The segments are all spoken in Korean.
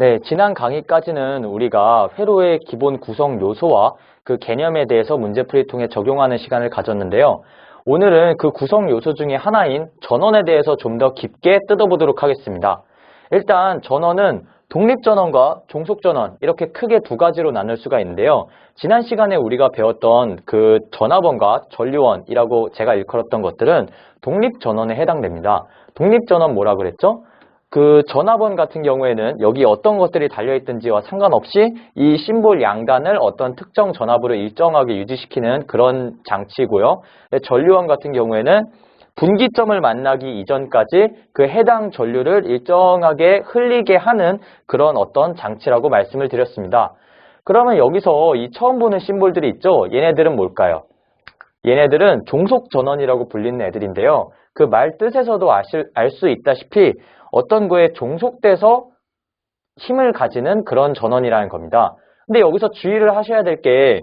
네, 지난 강의까지는 우리가 회로의 기본 구성 요소와 그 개념에 대해서 문제풀이 통해 적용하는 시간을 가졌는데요. 오늘은 그 구성 요소 중에 하나인 전원에 대해서 좀 더 깊게 뜯어보도록 하겠습니다. 일단 전원은 독립전원과 종속전원 이렇게 크게 두 가지로 나눌 수가 있는데요. 지난 시간에 우리가 배웠던 그 전압원과 전류원이라고 제가 일컬었던 것들은 독립전원에 해당됩니다. 독립전원 뭐라 그랬죠? 그 전압원 같은 경우에는 여기 어떤 것들이 달려있든지와 상관없이 이 심볼 양단을 어떤 특정 전압으로 일정하게 유지시키는 그런 장치고요. 전류원 같은 경우에는 분기점을 만나기 이전까지 그 해당 전류를 일정하게 흘리게 하는 그런 어떤 장치라고 말씀을 드렸습니다. 그러면 여기서 이 처음 보는 심볼들이 있죠? 얘네들은 뭘까요? 얘네들은 종속 전원이라고 불리는 애들인데요. 그 말 뜻에서도 알 수 있다시피 어떤 거에 종속돼서 힘을 가지는 그런 전원이라는 겁니다. 근데 여기서 주의를 하셔야 될 게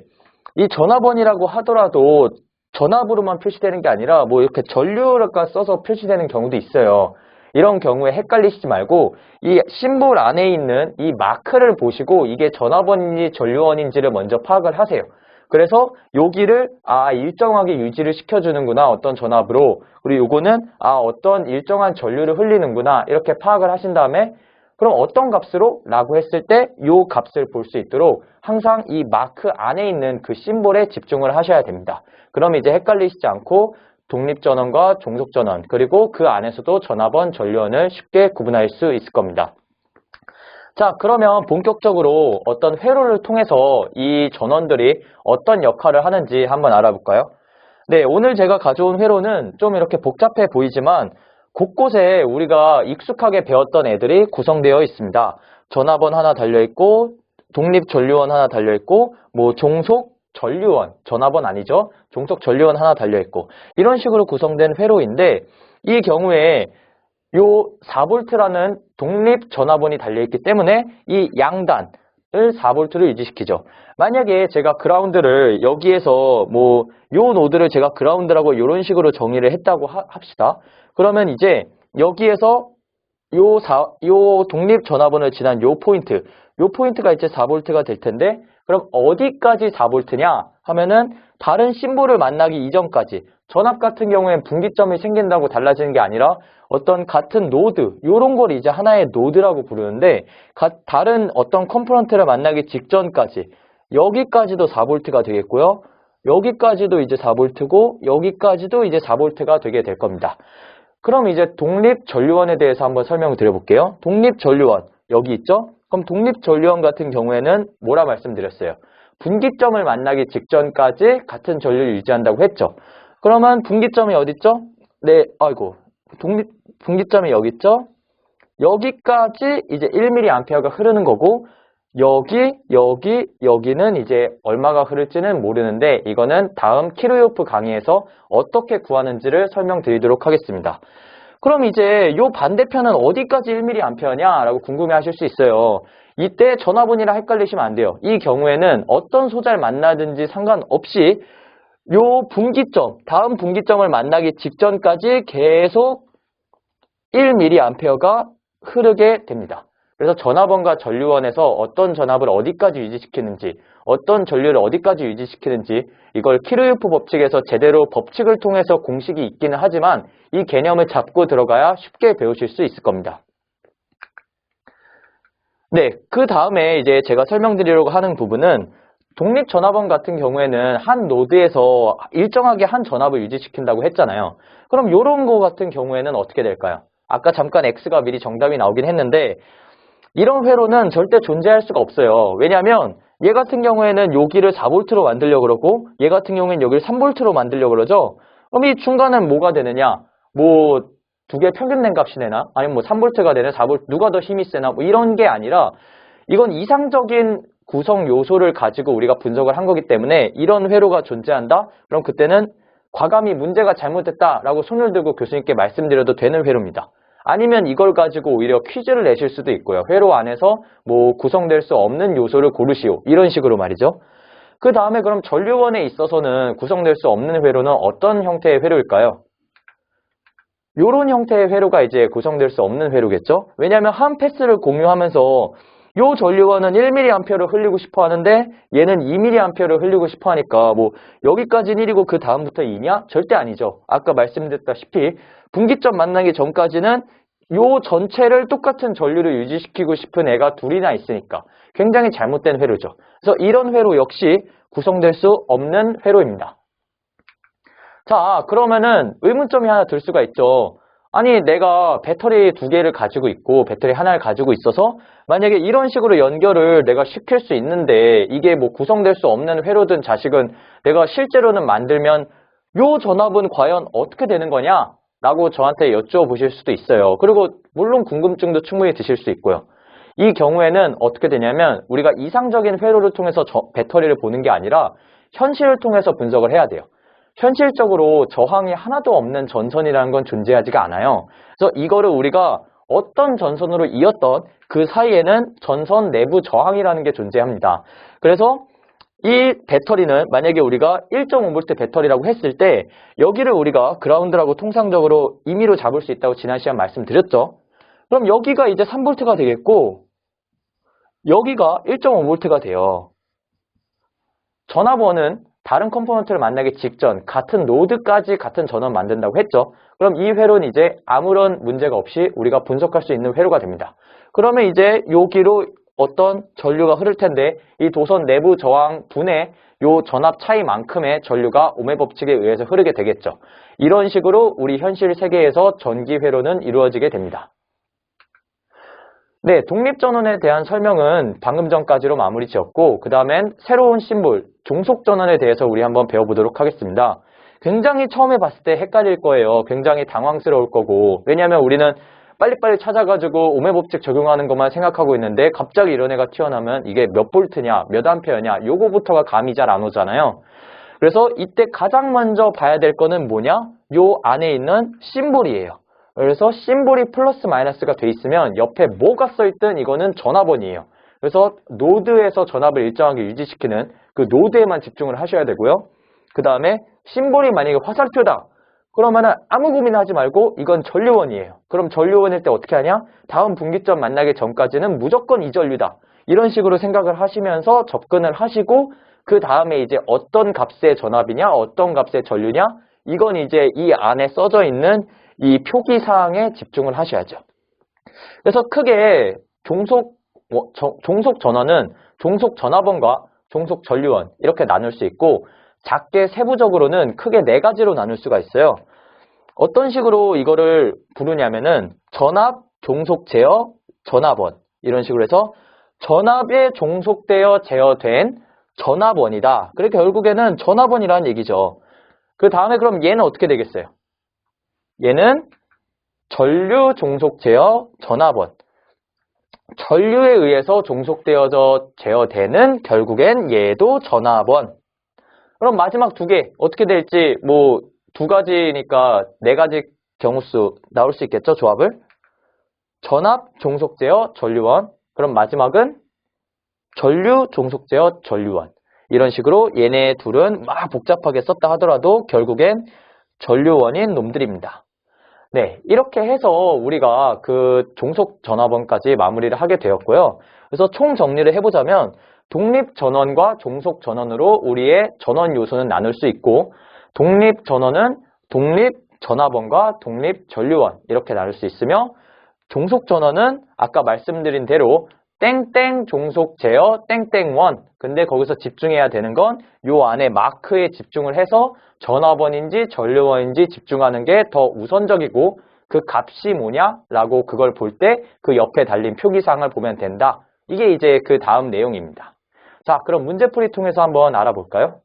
이 전압원이라고 하더라도 전압으로만 표시되는 게 아니라 뭐 이렇게 전류가 써서 표시되는 경우도 있어요. 이런 경우에 헷갈리시지 말고 이 심볼 안에 있는 이 마크를 보시고 이게 전압원인지 전류원인지를 먼저 파악을 하세요. 그래서 여기를 아 일정하게 유지를 시켜주는구나 어떤 전압으로 그리고 요거는 아 어떤 일정한 전류를 흘리는구나 이렇게 파악을 하신 다음에 그럼 어떤 값으로? 라고 했을 때이 값을 볼 수 있도록 항상 이 마크 안에 있는 그 심볼에 집중을 하셔야 됩니다. 그럼 이제 헷갈리시지 않고 독립전원과 종속전원 그리고 그 안에서도 전압원, 전류원을 쉽게 구분할 수 있을 겁니다. 자 그러면 본격적으로 어떤 회로를 통해서 이 전원들이 어떤 역할을 하는지 한번 알아볼까요? 네 오늘 제가 가져온 회로는 좀 이렇게 복잡해 보이지만 곳곳에 우리가 익숙하게 배웠던 애들이 구성되어 있습니다. 전압원 하나 달려있고 독립전류원 하나 달려있고 뭐 종속 전류원, 전압원 아니죠? 종속 전류원 하나 달려있고 이런 식으로 구성된 회로인데 이 경우에 요 4V라는 독립 전압원이 달려있기 때문에 이 양단을 4V를 유지시키죠. 만약에 제가 그라운드를 여기에서 뭐 요 노드를 제가 그라운드라고 이런 식으로 정의를 했다고 하, 합시다. 그러면 이제 여기에서 요, 사, 요 독립 전압원을 지난 요 포인트, 요 포인트가 이제 4V가 될 텐데 그럼 어디까지 4V냐 하면은 다른 심볼을 만나기 이전까지 전압 같은 경우엔 분기점이 생긴다고 달라지는 게 아니라 어떤 같은 노드 요런 걸 이제 하나의 노드라고 부르는데 가, 다른 어떤 컴포넌트를 만나기 직전까지 여기까지도 4V가 되겠고요. 여기까지도 이제 4V고 여기까지도 이제 4V가 되게 될 겁니다. 그럼 이제 독립전류원에 대해서 한번 설명을 드려볼게요. 독립전류원 여기 있죠? 그럼 독립전류원 같은 경우에는 뭐라 말씀드렸어요? 분기점을 만나기 직전까지 같은 전류를 유지한다고 했죠. 그러면 분기점이 어디 있죠? 네, 아이고 독립 분기점이 여기 있죠? 여기까지 이제 1mA가 흐르는 거고 여기, 여기, 여기는 이제 얼마가 흐를지는 모르는데 이거는 다음 키로요프 강의에서 어떻게 구하는지를 설명드리도록 하겠습니다. 그럼 이제 이 반대편은 어디까지 1mA냐 라고 궁금해 하실 수 있어요. 이때 전화번이랑 헷갈리시면 안 돼요. 이 경우에는 어떤 소자를 만나든지 상관없이 요 분기점, 다음 분기점을 만나기 직전까지 계속 1mA가 흐르게 됩니다. 그래서 전압원과 전류원에서 어떤 전압을 어디까지 유지시키는지 어떤 전류를 어디까지 유지시키는지 이걸 키르유프 법칙에서 제대로 법칙을 통해서 공식이 있기는 하지만 이 개념을 잡고 들어가야 쉽게 배우실 수 있을 겁니다. 네, 그 다음에 이제 제가 설명드리려고 하는 부분은 독립 전압원 같은 경우에는 한 노드에서 일정하게 한 전압을 유지시킨다고 했잖아요. 그럼 이런 거 같은 경우에는 어떻게 될까요? 아까 잠깐 X가 미리 정답이 나오긴 했는데 이런 회로는 절대 존재할 수가 없어요. 왜냐하면 얘 같은 경우에는 여기를 4V로 만들려고 그러고 얘 같은 경우에는 여기를 3V로 만들려고 그러죠. 그럼 이 중간은 뭐가 되느냐? 뭐 두 개 평균된 값이 되나? 아니면 뭐 3V가 되나? 4V 누가 더 힘이 세나? 뭐 이런 게 아니라 이건 이상적인 구성 요소를 가지고 우리가 분석을 한 거기 때문에 이런 회로가 존재한다? 그럼 그때는 과감히 문제가 잘못됐다라고 손을 들고 교수님께 말씀드려도 되는 회로입니다. 아니면 이걸 가지고 오히려 퀴즈를 내실 수도 있고요. 회로 안에서 뭐 구성될 수 없는 요소를 고르시오. 이런 식으로 말이죠. 그 다음에 그럼 전류원에 있어서는 구성될 수 없는 회로는 어떤 형태의 회로일까요? 이런 형태의 회로가 이제 구성될 수 없는 회로겠죠? 왜냐하면 한 패스를 공유하면서 요 전류원은 1mA를 흘리고 싶어 하는데 얘는 2mA를 흘리고 싶어 하니까 뭐 여기까지는 1이고 그 다음부터 2냐? 절대 아니죠. 아까 말씀드렸다시피 분기점 만나기 전까지는 요 전체를 똑같은 전류를 유지시키고 싶은 애가 둘이나 있으니까 굉장히 잘못된 회로죠. 그래서 이런 회로 역시 구성될 수 없는 회로입니다. 자, 그러면은 의문점이 하나 들 수가 있죠. 아니, 내가 배터리 두 개를 가지고 있고 배터리 하나를 가지고 있어서 만약에 이런 식으로 연결을 내가 시킬 수 있는데 이게 뭐 구성될 수 없는 회로든 자식은 내가 실제로는 만들면 요 전압은 과연 어떻게 되는 거냐? 라고 저한테 여쭤보실 수도 있어요. 그리고 물론 궁금증도 충분히 드실 수 있고요. 이 경우에는 어떻게 되냐면 우리가 이상적인 회로를 통해서 배터리를 보는 게 아니라 현실을 통해서 분석을 해야 돼요. 현실적으로 저항이 하나도 없는 전선이라는 건 존재하지가 않아요. 그래서 이거를 우리가 어떤 전선으로 이었던 그 사이에는 전선 내부 저항이라는 게 존재합니다. 그래서 이 배터리는 만약에 우리가 1.5V 배터리라고 했을 때 여기를 우리가 그라운드라고 통상적으로 임의로 잡을 수 있다고 지난 시간 말씀드렸죠. 그럼 여기가 이제 3V가 되겠고 여기가 1.5V가 돼요. 전압원은 다른 컴포넌트를 만나기 직전 같은 노드까지 같은 전원 만든다고 했죠. 그럼 이 회로는 이제 아무런 문제가 없이 우리가 분석할 수 있는 회로가 됩니다. 그러면 이제 여기로 어떤 전류가 흐를 텐데 이 도선 내부 저항 분의 요 전압 차이만큼의 전류가 오메 법칙에 의해서 흐르게 되겠죠. 이런 식으로 우리 현실 세계에서 전기 회로는 이루어지게 됩니다. 네, 독립전원에 대한 설명은 방금 전까지로 마무리 지었고 그 다음엔 새로운 심볼, 종속전원에 대해서 우리 한번 배워보도록 하겠습니다. 굉장히 처음에 봤을 때 헷갈릴 거예요. 굉장히 당황스러울 거고 왜냐하면 우리는 빨리빨리 찾아가지고 오메 법칙 적용하는 것만 생각하고 있는데 갑자기 이런 애가 튀어나오면 이게 몇 볼트냐, 몇 암페어냐 요거부터가 감이 잘 안 오잖아요. 그래서 이때 가장 먼저 봐야 될 거는 뭐냐? 요 안에 있는 심볼이에요. 그래서 심볼이 플러스 마이너스가 돼 있으면 옆에 뭐가 써있든 이거는 전압원이에요. 그래서 노드에서 전압을 일정하게 유지시키는 그 노드에만 집중을 하셔야 되고요. 그 다음에 심볼이 만약에 화살표다. 그러면은 아무 고민하지 말고 이건 전류원이에요. 그럼 전류원일 때 어떻게 하냐? 다음 분기점 만나기 전까지는 무조건 이 전류다. 이런 식으로 생각을 하시면서 접근을 하시고 그 다음에 이제 어떤 값의 전압이냐, 어떤 값의 전류냐 이건 이제 이 안에 써져 있는 이 표기 사항에 집중을 하셔야죠. 그래서 크게 종속 뭐, 종속 전원은 종속 전압원과 종속 전류원 이렇게 나눌 수 있고 작게 세부적으로는 크게 네 가지로 나눌 수가 있어요. 어떤 식으로 이거를 부르냐면은 전압, 종속 제어, 전압원 이런 식으로 해서 전압에 종속되어 제어된 전압원이다. 그렇게 결국에는 전압원이라는 얘기죠. 그 다음에 그럼 얘는 어떻게 되겠어요? 얘는 전류 종속 제어 전압원. 전류에 의해서 종속되어져 제어되는 결국엔 얘도 전압원. 그럼 마지막 두 개 어떻게 될지 뭐 두 가지니까 네 가지 경우수 나올 수 있겠죠 조합을 전압 종속 제어 전류원 그럼 마지막은 전류 종속 제어 전류원 이런 식으로 얘네 둘은 막 복잡하게 썼다 하더라도 결국엔 전류원인 놈들입니다. 네, 이렇게 해서 우리가 그 종속 전화번까지 마무리를 하게 되었고요. 그래서 총 정리를 해보자면 독립 전원과 종속 전원으로 우리의 전원 요소는 나눌 수 있고 독립 전원은 독립 전화번과 독립 전류원 이렇게 나눌 수 있으며 종속 전원은 아까 말씀드린 대로 땡땡 종속 제어 땡땡원 근데 거기서 집중해야 되는 건 요 안에 마크에 집중을 해서 전화번인지 전류원인지 집중하는 게 더 우선적이고 그 값이 뭐냐 라고 그걸 볼 때 그 옆에 달린 표기사항을 보면 된다. 이게 이제 그 다음 내용입니다. 자, 그럼 문제풀이 통해서 한번 알아볼까요?